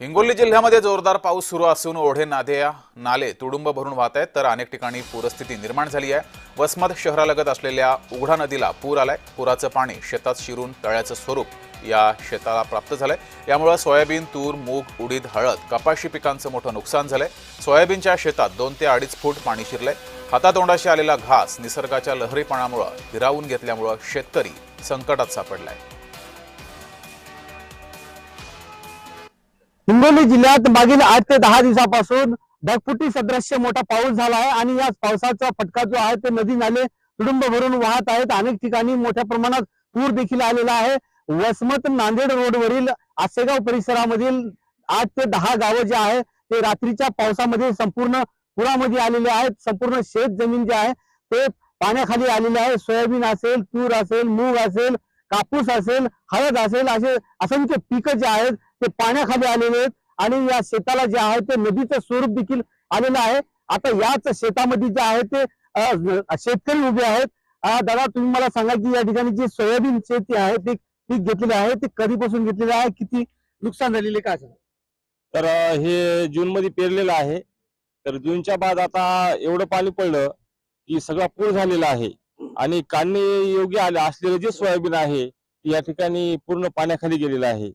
हिंगोली जिल्ह्यामध्ये जोरदार पाऊस सुरू असून ओढे नाद्या नाले तुडुंब भरून वाहत आहेत. तर अनेक ठिकाणी पूरस्थिती निर्माण झाली आहे. वसमत शहरालगत असलेल्या उघडा नदीला पूर आलाय. पुराचं पाणी शेतात शिरून तळ्याचं स्वरूप या शेताला प्राप्त झालंय. यामुळे सोयाबीन तूर मूग उडीद हळद कपाशी पिकांचं मोठं नुकसान झालंय. सोयाबीनच्या शेतात दोन ते अडीच फूट पाणी शिरलंय. हातातोंडाशी आलेला घास निसर्गाच्या लहरीपणामुळं हिरावून घेतल्यामुळं शेतकरी संकटात सापडलाय. हिंगोली जिल्ह्यात मागील आठ ते दहा दिवसापासून ढगफुटी सदृश्य मोठा पाऊस झाला आहे आणि या पावसाचा फटका जो आहे ते नदी नाले तुडुंब भरून वाहत आहेत. अनेक ठिकाणी मोठ्या प्रमाणात पूर देखील आलेला आहे. वसमत नांदेड रोडवरील आसेगाव परिसरामधील आठ ते दहा गावं जे आहे ते रात्रीच्या पावसामध्ये संपूर्ण पुरामध्ये आलेले आहेत. संपूर्ण शेत जमीन जे आहे ते पाण्याखाली आलेले आहे. सोयाबीन असेल तूर असेल मूग असेल कापूस असेल हळद असेल असे असंख्य पिकं जे आहेत ते पाण्याखाली आलेले आहेत. आणि या शेताला जे आहे ते नदीचं स्वरूप देखील आलेलं आहे. आता याच शेतामध्ये जे आहे ते शेतकरी उभे आहेत. दादा तुम्ही मला सांगा की या ठिकाणी जी सोयाबीन शेती आहे ते पीक घेतलेले आहे ते कधीपासून घेतलेले आहे? किती नुकसान झालेले काय तर हे जून मध्ये पेरलेलं आहे. तर जूनच्या बाद आता एवढं पाणी पडलं की सगळा पूर झालेला आहे. आणि काढणे योग्य आले असलेलं जे सोयाबीन आहे या ठिकाणी पूर्ण पाण्याखाली गेलेलं आहे.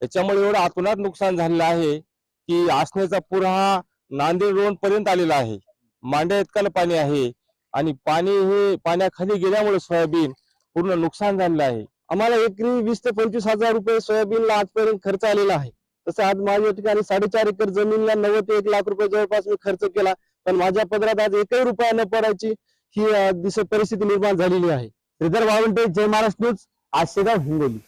त्याच्यामुळे एवढं आतोनात नुकसान झालेलं आहे की आसनेचा पूर हा नांदेड रोड पर्यंत आलेला आहे. मांड्या इतकाला पाणी आहे आणि पाणी हे पाण्याखाली गेल्यामुळे सोयाबीन पूर्ण नुकसान झालेलं आहे. आम्हाला एकरी वीस ते पंचवीस हजार रुपये सोयाबीनला आजपर्यंत खर्च आलेला आहे. तसं आज माझ्या ठिकाणी साडेचार एकर जमीनला नव्वद ते एक लाख रुपये जवळपास मी खर्च केला. पण माझ्या पदरात आज एकही रुपया न पडायची ही दिस परिस्थिती निर्माण झालेली आहे. श्रीधर वाळवंटे जय महाराष्ट्र न्यूज आशेगाव हिंगोली.